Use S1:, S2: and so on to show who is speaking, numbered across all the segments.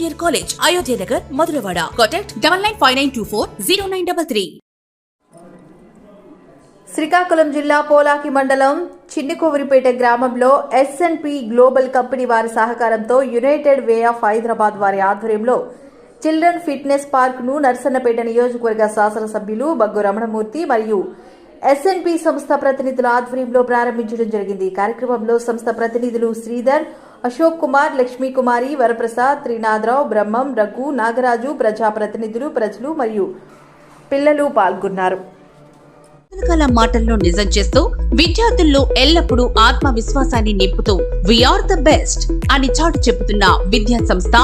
S1: college Ayodhya Nagar Madhurawada contact double nine five nine two four zero nine double three
S2: Srikakulam జిల్లా పోలాకి మండలం చిన్నికోవరిపేట గ్రామంలో SNP global company వారి సహకారంతో United way of Hyderabad వారి ఆధ్వర్యంలో children fitness పార్క్ను Narasannapeta నియోజకవర్గ శాసనసభ్యులు బగ్గు రమణమూర్తి మరియు ఎస్ఎన్పి సంస్థ ప్రతినిధుల ఆధ్వర్యంలో ప్రారంభించడం జరిగింది. కార్యక్రమంలో సంస్థ ప్రతినిధులు శ్రీధర్ అశోక్ కుమార్ లక్ష్మీ కుమారి వరప్రసాద్ త్రినాథరావు బ్రహ్మం రఘు నాగరాజు ప్రజాప్రతినిధులు ప్రజలు మరియు పిల్లలు పాల్గొన్నారు.
S3: రకరకాల మాటల్లో నిజం చేస్తూ విద్యార్థుల్లో ఎల్లప్పుడూ ఆత్మవిశ్వాసాన్ని నింపుతూ వీఆర్ ద బెస్ట్ అని చాటు చెబుతున్న విద్యా సంస్థ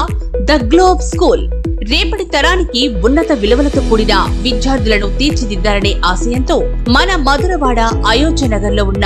S3: ద గ్లోబ్ స్కూల్ రేపటి తరానికి ఉన్నత విలువలతో కూడిన విద్యార్థులను తీర్చిదిద్దాలనే ఆశయంతో మన మధురవాడ అయోధ్య నగర్లో ఉన్న